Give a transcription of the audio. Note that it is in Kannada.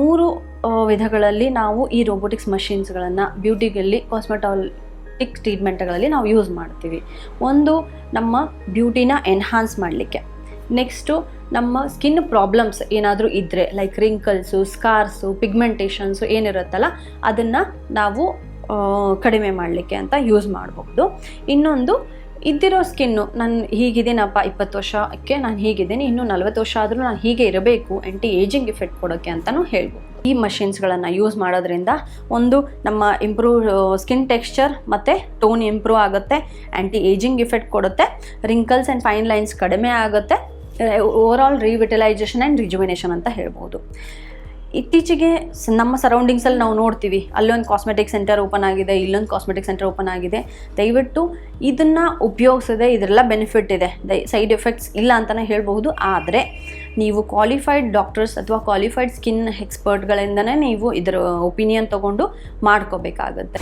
ಮೂರು ವಿಧಗಳಲ್ಲಿ ನಾವು ಈ ರೋಬೋಟಿಕ್ಸ್ ಮಷಿನ್ಸ್ಗಳನ್ನು ಬ್ಯೂಟಿಗಲ್ಲಿ ಕಾಸ್ಮೆಟಾಲಿಕ್ ಟ್ರೀಟ್ಮೆಂಟ್ಗಳಲ್ಲಿ ನಾವು ಯೂಸ್ ಮಾಡ್ತೀವಿ. ಒಂದು, ನಮ್ಮ ಬ್ಯೂಟಿನ ಎನ್ಹಾನ್ಸ್ ಮಾಡಲಿಕ್ಕೆ. ನೆಕ್ಸ್ಟು ನಮ್ಮ ಸ್ಕಿನ್ ಪ್ರಾಬ್ಲಮ್ಸ್ ಏನಾದರೂ ಇದ್ದರೆ ಲೈಕ್ ರಿಂಕಲ್ಸು ಸ್ಕಾರ್ಸು ಪಿಗ್ಮೆಂಟೇಷನ್ಸು ಏನಿರುತ್ತಲ್ಲ, ಅದನ್ನು ನಾವು ಕಡಿಮೆ ಮಾಡಲಿಕ್ಕೆ ಅಂತ ಯೂಸ್ ಮಾಡಬಹುದು. ಇನ್ನೊಂದು ಇದ್ದಿರೋ ಸ್ಕಿನ್ನು ನಾನು ಹೀಗಿದ್ದೀನಪ್ಪ ಇಪ್ಪತ್ತು ವರ್ಷಕ್ಕೆ ನಾನು ಹೀಗಿದ್ದೀನಿ, ಇನ್ನು ನಲ್ವತ್ತು ವರ್ಷ ಆದರೂ ನಾನು ಹೀಗೆ ಇರಬೇಕು ಆ್ಯಂಟಿ ಏಜಿಂಗ್ ಇಫೆಕ್ಟ್ ಕೊಡೋಕ್ಕೆ ಅಂತಲೂ ಹೇಳ್ಬೋದು. ಈ ಮಷಿನ್ಸ್ಗಳನ್ನು ಯೂಸ್ ಮಾಡೋದ್ರಿಂದ ಒಂದು ನಮ್ಮ ಇಂಪ್ರೂವ್ ಸ್ಕಿನ್ ಟೆಕ್ಸ್ಚರ್ ಮತ್ತು ಟೋನ್ ಇಂಪ್ರೂವ್ ಆಗುತ್ತೆ ಆ್ಯಂಟಿ ಏಜಿಂಗ್ ಇಫೆಕ್ಟ್ ಕೊಡುತ್ತೆ ರಿಂಕಲ್ಸ್ ಆ್ಯಂಡ್ ಫೈನ್ ಲೈನ್ಸ್ ಕಡಿಮೆ ಆಗುತ್ತೆ overall revitalisation and rejuvenation ಅಂತ ಹೇಳ್ಬೋದು. ಇತ್ತೀಚೆಗೆ ನಮ್ಮ ಸರೌಂಡಿಂಗ್ಸಲ್ಲಿ ನಾವು ನೋಡ್ತೀವಿ, ಅಲ್ಲೊಂದು ಕಾಸ್ಮೆಟಿಕ್ ಸೆಂಟರ್ ಓಪನ್ ಆಗಿದೆ, ಇಲ್ಲೊಂದು ಕಾಸ್ಮೆಟಿಕ್ ಸೆಂಟರ್ ಓಪನ್ ಆಗಿದೆ. ದಯವಿಟ್ಟು ಇದನ್ನು ಉಪಯೋಗಿಸದೆ ಇದರೆಲ್ಲ ಬೆನಿಫಿಟ್ ಇದೆ. ದೈ ಸೈಡ್ ಎಫೆಕ್ಟ್ಸ್ ಇಲ್ಲ ಅಂತಲೇ ಹೇಳ್ಬಹುದು. ಆದರೆ ನೀವು ಕ್ವಾಲಿಫೈಡ್ ಡಾಕ್ಟರ್ಸ್ ಅಥವಾ ಕ್ವಾಲಿಫೈಡ್ ಸ್ಕಿನ್ ಎಕ್ಸ್ಪರ್ಟ್ಗಳಿಂದನೇ ನೀವು ಇದರ ಒಪಿನಿಯನ್ ತೊಗೊಂಡು ಮಾಡ್ಕೋಬೇಕಾಗತ್ತೆ.